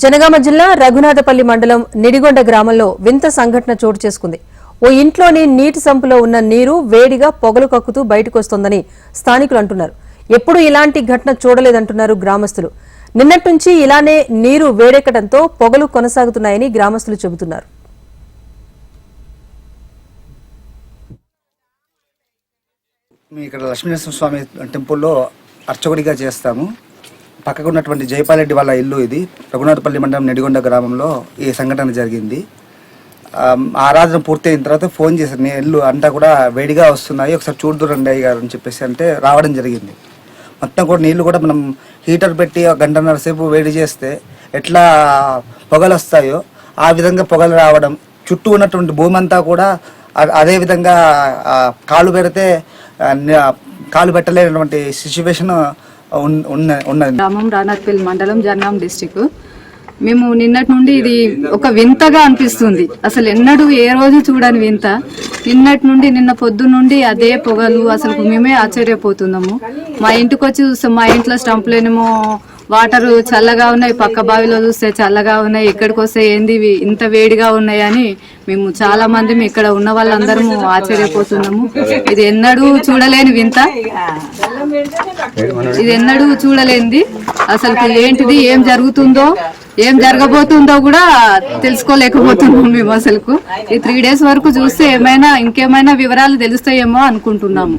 జనగామ జిల్లా రఘునాథపల్లి మండలం నిడిగొండ గ్రామంలో వింత సంఘటన చోటు చేసుకుంది. ఓ ఇంట్లోని నీటి సంపులో ఉన్న నీరు వేడిగా పొగలు కక్కుతూ బయటకొస్తోందని స్థానికులు అంటున్నారు. ఎప్పుడూ ఇలాంటి ఘటన చూడలేదంటున్నారు గ్రామస్తులు. నిన్నటి నుంచి ఇలానే నీరు వేడెక్కడంతో పొగలు కొనసాగుతున్నాయని గ్రామస్తులు చెబుతున్నారు. ఇక్కడ లక్ష్మీనరసింహ స్వామి టెంపుల్లో అర్చకుడిగా చేస్తాము. పక్కకు ఉన్నటువంటి జయపాలరెడ్డి వాళ్ళ ఇల్లు ఇది రఘునాథపల్లి మండలం నెడిగొండ గ్రామంలో ఈ సంఘటన జరిగింది. ఆ, ఆరాధన పూర్తయిన తర్వాత ఫోన్ చేశారు. నీ ఇల్లు అంతా కూడా వేడిగా వస్తున్నాయి ఒకసారి చూడుదురండి అయ్య గారు అని చెప్పేసి అంటే రావడం జరిగింది. మొత్తం కూడా నీళ్ళు కూడా మనం హీటర్ పెట్టి ఒక గంటన్నర సేపు వేడి చేస్తే ఎట్లా పొగలు వస్తాయో ఆ విధంగా పొగలు రావడం చుట్టూ ఉన్నటువంటి భూమి అంతా కూడా అదే విధంగా కాలు పెడితే కాలు పెట్టలేనటువంటి సిచ్యువేషన్ ఉన్నది గ్రామం రానర్పల్లి మండలం జర్నాం డిస్టిక్. మేము నిన్నటి నుండి ఇది ఒక వింతగా అనిపిస్తుంది. అసలు ఎన్నడూ ఏ రోజు చూడని వింత. నిన్నటి నుండి నిన్న పొద్దు నుండి అదే పొగలు అసలు మేమే ఆశ్చర్యపోతున్నాము. మా ఇంటికి వచ్చి చూస్తాం మా ఇంట్లో స్టంపులేనేమో వాటర్ చల్లగా ఉన్నాయి పక్క బావిలో చూస్తే చల్లగా ఉన్నాయి ఎక్కడికి వస్తే ఏంది ఇంత వేడిగా ఉన్నాయని మేము చాలా మంది ఇక్కడ ఉన్న వాళ్ళందరము ఆశ్చర్యపోతున్నాము. ఇది ఎన్నడూ చూడలేని వింత. ఇది ఎన్నడూ చూడలేనిది అసలు ఏంటిది ఏం జరుగుతుందో ఏం జరగబోతుందో కూడా తెలుసుకోలేకపోతున్నాం మేము అసలుకు. ఈ త్రీ డేస్ వరకు చూస్తే ఏమైనా ఇంకేమైనా వివరాలు తెలుస్తాయేమో అనుకుంటున్నాము.